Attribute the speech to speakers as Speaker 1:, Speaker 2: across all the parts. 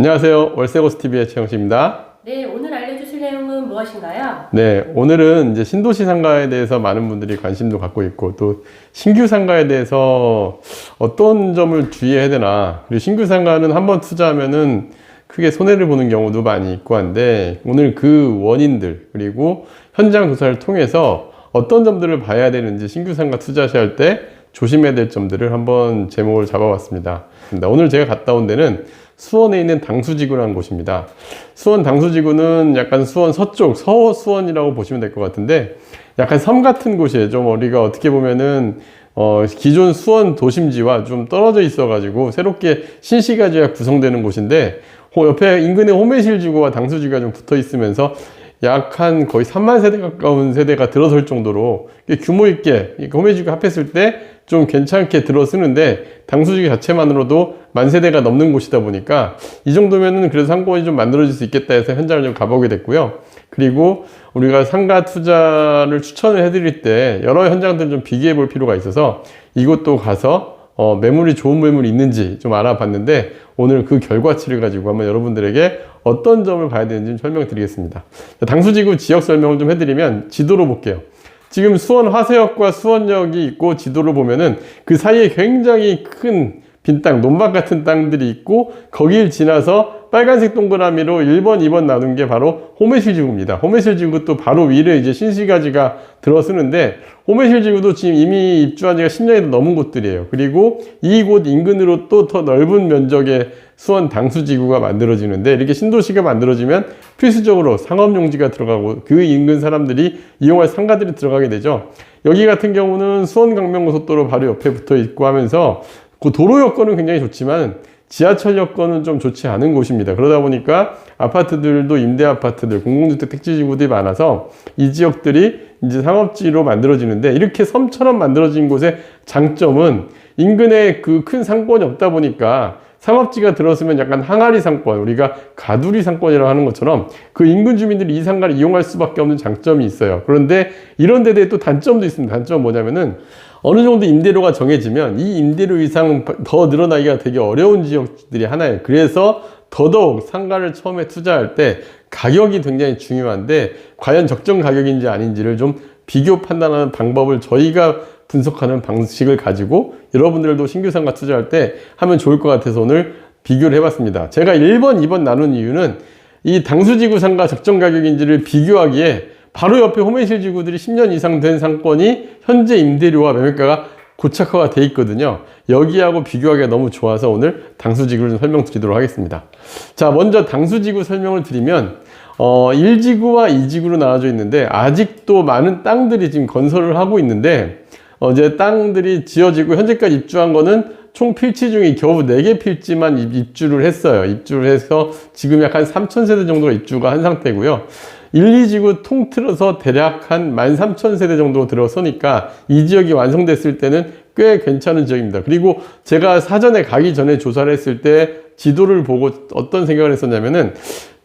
Speaker 1: 안녕하세요. 월세고스TV의 최영식입니다.
Speaker 2: 네, 오늘 알려주실 내용은 무엇인가요?
Speaker 1: 네, 오늘은 이제 신도시 상가에 대해서 많은 분들이 관심도 갖고 있고 또 신규 상가에 대해서 어떤 점을 주의해야 되나 그리고 신규 상가는 한번 투자하면은 크게 손해를 보는 경우도 많이 있고 한데 오늘 그 원인들 그리고 현장 조사를 통해서 어떤 점들을 봐야 되는지 신규 상가 투자하실 때 조심해야 될 점들을 한번 제목을 잡아봤습니다. 오늘 제가 갔다 온 데는 수원에 있는 당수지구라는 곳입니다. 수원 당수지구는 약간 수원 서쪽 서수원이라고 보시면 될 것 같은데 약간 섬 같은 곳이에요. 좀 우리가 어떻게 보면은 어, 기존 수원 도심지와 좀 떨어져 있어가지고 새롭게 신시가지가 구성되는 곳인데 호- 옆에 인근에 호매실지구와 당수지구가 좀 붙어 있으면서 약 한 거의 3만 세대 가까운 세대가 들어설 정도로 규모 있게 이 호매지구 합했을 때 좀 괜찮게 들어서는데 당수지구 자체만으로도 만 세대가 넘는 곳이다 보니까 이 정도면은 그래도 상권이 좀 만들어질 수 있겠다 해서 현장을 좀 가보게 됐고요. 그리고 우리가 상가 투자를 추천을 해드릴 때 여러 현장들을 좀 비교해 볼 필요가 있어서 이곳도 가서 어, 매물이 좋은 매물이 있는지 좀 알아봤는데 오늘 그 결과치를 가지고 한번 여러분들에게 어떤 점을 봐야 되는지 좀 설명드리겠습니다. 당수지구 지역 설명을 좀 해드리면 지도로 볼게요. 지금 수원 화세역과 수원역이 있고 지도를 보면은 그 사이에 굉장히 큰 빈 땅, 논밭 같은 땅들이 있고 거길 지나서 빨간색 동그라미로 1번, 2번 나눈 게 바로 호매실 지구입니다. 호매실 지구 또 바로 위를 이제 신시가지가 들어서는데 호매실 지구도 지금 이미 입주한 지가 10년이 넘은 곳들이에요. 그리고 이곳 인근으로 또 더 넓은 면적의 수원 당수지구가 만들어지는데 이렇게 신도시가 만들어지면 필수적으로 상업용지가 들어가고 그 인근 사람들이 이용할 상가들이 들어가게 되죠. 여기 같은 경우는 수원 강명고속도로 바로 옆에 붙어 있고 하면서 그 도로 여건은 굉장히 좋지만 지하철 여건은 좀 좋지 않은 곳입니다. 그러다 보니까 아파트들도 임대 아파트들, 공공주택 택지 지구들이 많아서 이 지역들이 이제 상업지로 만들어지는데 이렇게 섬처럼 만들어진 곳의 장점은 인근에 그 큰 상권이 없다 보니까 상업지가 들어서면 약간 항아리 상권, 우리가 가두리 상권이라고 하는 것처럼 그 인근 주민들이 이 상가를 이용할 수밖에 없는 장점이 있어요. 그런데 이런 데에 또 단점도 있습니다. 단점은 뭐냐면은 어느 정도 임대료가 정해지면 이 임대료 이상 더 늘어나기가 되게 어려운 지역들이 하나예요. 그래서 더더욱 상가를 처음에 투자할 때 가격이 굉장히 중요한데 과연 적정 가격인지 아닌지를 좀 비교 판단하는 방법을 저희가 분석하는 방식을 가지고 여러분들도 신규 상가 투자할 때 하면 좋을 것 같아서 오늘 비교를 해봤습니다. 제가 1번, 2번 나눈 이유는 이 당수지구 상가 적정 가격인지를 비교하기에 바로 옆에 호매실 지구들이 10년 이상 된 상권이 현재 임대료와 매매가가 고착화가 돼 있거든요. 여기하고 비교하기가 너무 좋아서 오늘 당수지구를 좀 설명드리도록 하겠습니다. 자, 먼저 당수지구 설명을 드리면 어, 1지구와 2지구로 나눠져 있는데 아직도 많은 땅들이 지금 건설을 하고 있는데 어, 이제 땅들이 지어지고 현재까지 입주한 거는 총 필지 중에 겨우 4개 필지만 입- 입주를 했어요. 입주를 해서 지금 약 한 3,000세대 정도가 입주가 한 상태고요. 1, 2지구 통틀어서 대략 한 13,000세대 정도 들어서니까 이 지역이 완성됐을 때는 꽤 괜찮은 지역입니다. 그리고 제가 사전에 가기 전에 조사를 했을 때 지도를 보고 어떤 생각을 했었냐면은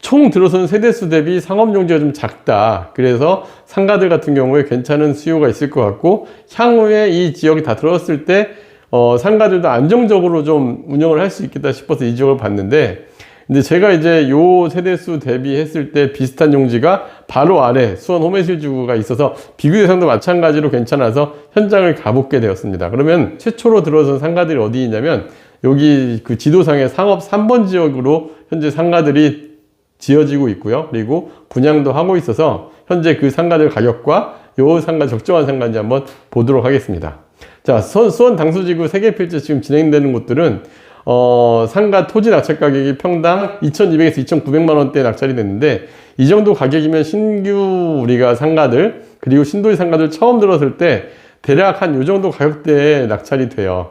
Speaker 1: 총 들어서는 세대수 대비 상업용지가 좀 작다. 그래서 상가들 같은 경우에 괜찮은 수요가 있을 것 같고 향후에 이 지역이 다 들어왔을 때 어, 상가들도 안정적으로 좀 운영을 할 수 있겠다 싶어서 이 지역을 봤는데 근데 제가 이제 요 세대수 대비했을 때 비슷한 용지가 바로 아래 수원 호매실 지구가 있어서 비교 대상도 마찬가지로 괜찮아서 현장을 가보게 되었습니다. 그러면 최초로 들어선 상가들이 어디 있냐면 여기 그 지도상의 상업 3번 지역으로 현재 상가들이 지어지고 있고요. 그리고 분양도 하고 있어서 현재 그 상가들 가격과 요 상가 적정한 상가인지 한번 보도록 하겠습니다. 자, 수- 수원 당수지구 세개 필지 지금 진행되는 곳들은 어, 상가 토지 낙찰 가격이 평당 2,200에서 2,900만 원대 낙찰이 됐는데 이 정도 가격이면 신규 우리가 상가들 그리고 신도시 상가들 처음 들었을 때 대략 한 요 정도 가격대에 낙찰이 돼요.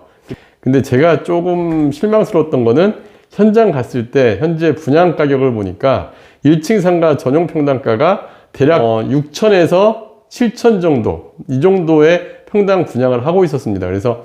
Speaker 1: 근데 제가 조금 실망스러웠던 거는 현장 갔을 때 현재 분양 가격을 보니까 1층 상가 전용 평당가가 대략 어, 6천에서 7천 정도 이 정도의 평당 분양을 하고 있었습니다. 그래서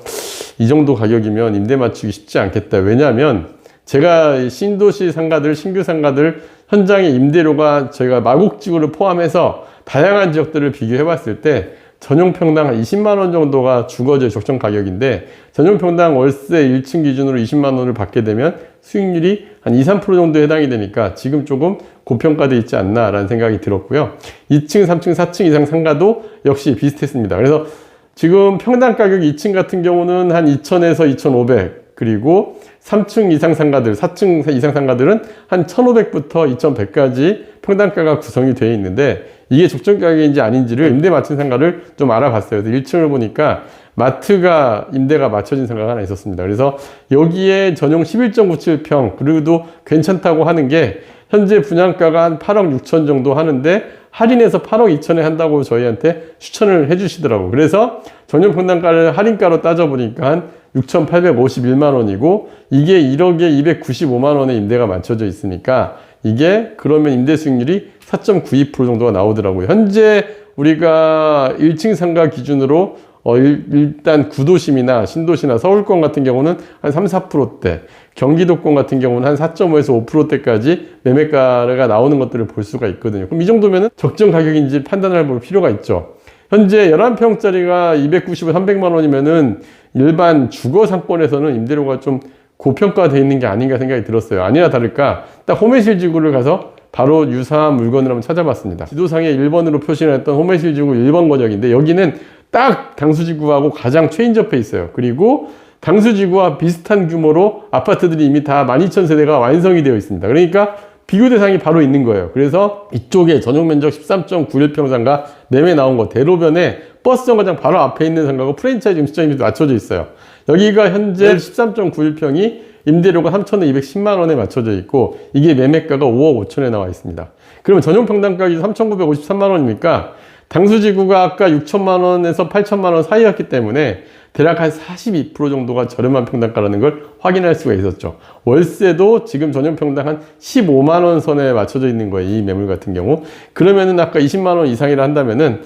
Speaker 1: 이 정도 가격이면 임대 맞추기 쉽지 않겠다. 왜냐하면 제가 신도시 상가들, 신규 상가들 현장의 임대료가 저희가 마곡지구를 포함해서 다양한 지역들을 비교해 봤을 때 전용 평당 한 20만 원 정도가 주거지의 적정 가격인데 전용 평당 월세 1층 기준으로 20만 원을 받게 되면 수익률이 한 2, 3% 정도에 해당이 되니까 지금 조금 고평가돼 있지 않나라는 생각이 들었고요. 2층, 3층, 4층 이상 상가도 역시 비슷했습니다. 그래서 지금 평당 가격 2층 같은 경우는 한 2,000에서 2,500 그리고 3층 이상 상가들, 4층 이상 상가들은 한 1,500부터 2,100까지 평당가가 구성이 되어 있는데 이게 적정 가격인지 아닌지를 임대 맞춘 상가를 좀 알아봤어요. 그래서 1층을 보니까 마트가 임대가 맞춰진 상가가 하나 있었습니다. 그래서 여기에 전용 11.97평 그래도 괜찮다고 하는 게 현재 분양가가 한 8억 6천 정도 하는데 할인해서 8억 2천에 한다고 저희한테 추천을 해주시더라고요. 그래서 전용 평당가를 할인가로 따져보니까 한 6,851만 원이고 이게 1억에 295만 원의 임대가 맞춰져 있으니까 이게 그러면 임대 수익률이 4.92% 정도가 나오더라고요. 현재 우리가 1층 상가 기준으로 어, 일, 일단 구도심이나 신도시나 서울권 같은 경우는 한 3, 4%대, 경기도권 같은 경우는 한 4.5에서 5%대까지 매매가가 나오는 것들을 볼 수가 있거든요. 그럼 이 정도면 적정 가격인지 판단을 볼 필요가 있죠. 현재 11평짜리가 290에 300만 원이면은 일반 주거 상권에서는 임대료가 좀 고평가되어 있는 게 아닌가 생각이 들었어요. 아니나 다를까 딱 홈의실 지구를 가서 바로 유사한 물건을 한번 찾아봤습니다. 지도상에 1번으로 표시했던 홈의실 지구 1번 권역인데 여기는 딱 당수지구하고 가장 최인접해 있어요. 그리고 당수지구와 비슷한 규모로 아파트들이 이미 다 12,000세대가 완성이 되어 있습니다. 그러니까 비교 대상이 바로 있는 거예요. 그래서 이쪽에 전용 면적 13.91평 상가 매매 나온 거 대로변에 버스 정거장 바로 앞에 있는 상가고 프랜차이즈 음식점이 맞춰져 있어요. 여기가 현재 13.91평이 임대료가 3,210만 원에 맞춰져 있고 이게 매매가가 5억 5천에 나와 있습니다. 그러면 전용 평당 가격이 3,953만 원이니까 당수지구가 아까 6천만 원에서 8천만 원 사이였기 때문에 대략 한 42% 정도가 저렴한 평당가라는 걸 확인할 수가 있었죠. 월세도 지금 전용 평당 한 15만 원 선에 맞춰져 있는 거예요. 이 매물 같은 경우. 그러면은 아까 20만 원 이상이라 한다면은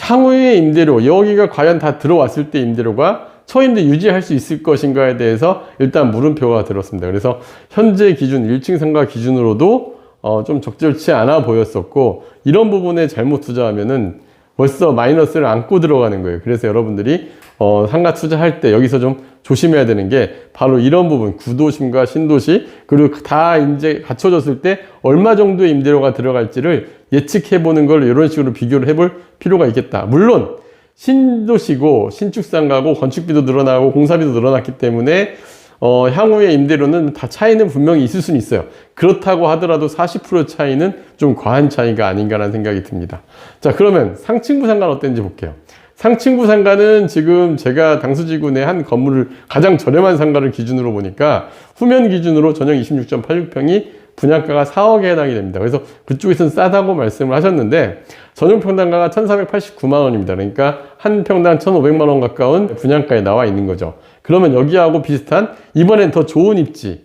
Speaker 1: 향후의 임대료, 여기가 과연 다 들어왔을 때 임대료가 처임대 유지할 수 있을 것인가에 대해서 일단 물음표가 들었습니다. 그래서 현재 기준 1층 상가 기준으로도 어, 좀 적절치 않아 보였었고 이런 부분에 잘못 투자하면은 벌써 마이너스를 안고 들어가는 거예요. 그래서 여러분들이 어, 상가 투자할 때 여기서 좀 조심해야 되는 게 바로 이런 부분 구도심과 신도시 그리고 다 이제 갖춰졌을 때 얼마 정도의 임대료가 들어갈지를 예측해 보는 걸 이런 식으로 비교를 해볼 필요가 있겠다. 물론 신도시고 신축 상가고 건축비도 늘어나고 공사비도 늘어났기 때문에 어, 향후의 임대료는 다 차이는 분명히 있을 수는 있어요. 그렇다고 하더라도 40% 차이는 좀 과한 차이가 아닌가라는 생각이 듭니다. 자, 그러면 상층부 상가는 어땠는지 볼게요. 상층부 상가는 지금 제가 당수지구 내 한 건물을 가장 저렴한 상가를 기준으로 보니까 후면 기준으로 전용 26.86평이 분양가가 4억에 해당이 됩니다. 그래서 그쪽에서는 싸다고 말씀을 하셨는데 전용 평당가가 1,489만 원입니다. 그러니까 한 평당 1,500만 원 가까운 분양가에 나와 있는 거죠. 그러면 여기하고 비슷한 이번엔 더 좋은 입지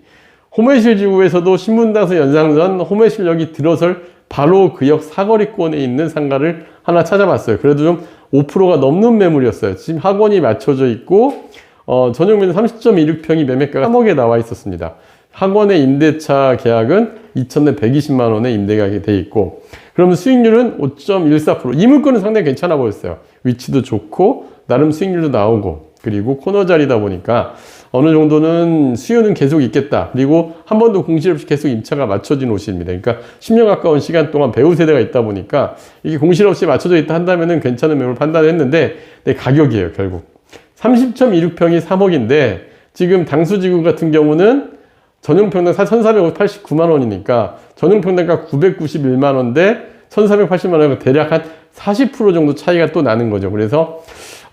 Speaker 1: 호매실 지구에서도 신문당서 연상전 호매실역이 들어설 바로 그 역 사거리권에 있는 상가를 하나 찾아봤어요. 그래도 좀 5%가 넘는 매물이었어요. 지금 학원이 맞춰져 있고 어, 전용면 30.26평이 매매가가 3억에 나와 있었습니다. 학원의 임대차 계약은 2,120만 원에 임대가 돼 있고 그러면 수익률은 5.14%. 이 물건은 상당히 괜찮아 보였어요. 위치도 좋고 나름 수익률도 나오고 그리고 코너 자리다 보니까 어느 정도는 수요는 계속 있겠다. 그리고 한 번도 공실 없이 계속 임차가 맞춰진 옷입니다. 그러니까 10년 가까운 시간 동안 배우 세대가 있다 보니까 이게 공실 없이 맞춰져 있다 한다면 은 괜찮은 매물 판단했는데 내 가격이에요, 결국. 30.26평이 3억인데 지금 당수지구 같은 경우는 전용평당 1,489만 원이니까 전용평당가 991만 원인데 1,480만 원이면 대략 한40% 정도 차이가 또 나는 거죠. 그래서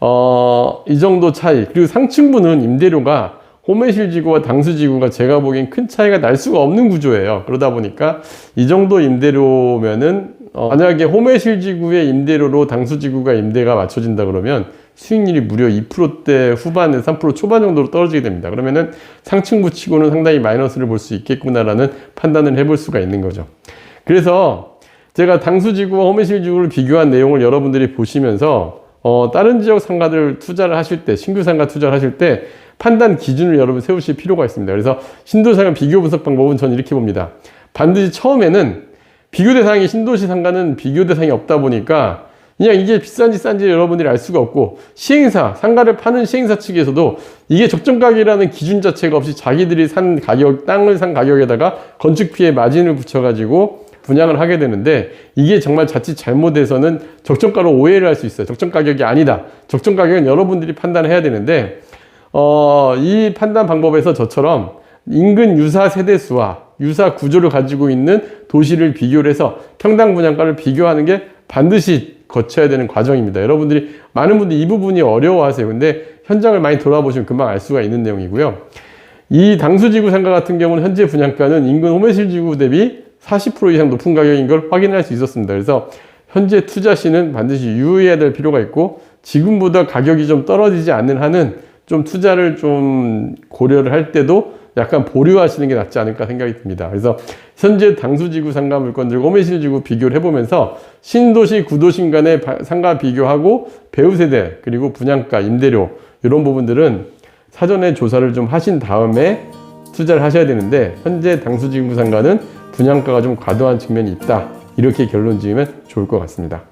Speaker 1: 어, 이 정도 차이. 그리고 상층부는 임대료가 홈매실 지구와 당수 지구가 제가 보기엔 큰 차이가 날 수가 없는 구조예요. 그러다 보니까 이 정도 임대료면은 어, 만약에 홈매실 지구의 임대료로 당수 지구가 임대가 맞춰진다 그러면 수익률이 무려 2%대 후반에 3% 초반 정도로 떨어지게 됩니다. 그러면은 상층부 치고는 상당히 마이너스를 볼 수 있겠구나라는 판단을 해볼 수가 있는 거죠. 그래서 제가 당수지구와 홈매실지구를 비교한 내용을 여러분들이 보시면서 어, 다른 지역 상가들 투자를 하실 때, 신규 상가 투자를 하실 때 판단 기준을 여러분 세우실 필요가 있습니다. 그래서 신도상가 비교 분석 방법은 저는 이렇게 봅니다. 반드시 처음에는 비교 대상이 신도시 상가는 비교 대상이 없다 보니까 그냥 이게 비싼지 싼지 여러분들이 알 수가 없고 시행사 상가를 파는 시행사 측에서도 이게 적정 가격이라는 기준 자체가 없이 자기들이 산 가격 땅을 산 가격에다가 건축 피해 마진을 붙여가지고 분양을 하게 되는데 이게 정말 자칫 잘못해서는 적정가로 오해를 할 수 있어요. 적정 가격이 아니다. 적정 가격은 여러분들이 판단해야 되는데 어, 이 판단 방법에서 저처럼 인근 유사 세대수와 유사 구조를 가지고 있는 도시를 비교를 해서 평당 분양가를 비교하는 게 반드시 거쳐야 되는 과정입니다. 여러분들이 많은 분들이 이 부분이 어려워하세요. 근데 현장을 많이 돌아보시면 금방 알 수가 있는 내용이고요. 이 당수지구 상가 같은 경우는 현재 분양가는 인근 호매실 지구 대비 40% 이상 높은 가격인 걸 확인할 수 있었습니다. 그래서 현재 투자 시는 반드시 유의해야 될 필요가 있고 지금보다 가격이 좀 떨어지지 않는 한은 좀 투자를 좀 고려를 할 때도 약간 보류하시는 게 낫지 않을까 생각이 듭니다. 그래서 현재 당수지구 상가 물건들과 호매실지구 비교를 해보면서 신도시, 구도심 간의 바- 상가 비교하고 배우 세대 그리고 분양가, 임대료 이런 부분들은 사전에 조사를 좀 하신 다음에 투자를 하셔야 되는데 현재 당수지구 상가는 분양가가 좀 과도한 측면이 있다 이렇게 결론 지으면 좋을 것 같습니다.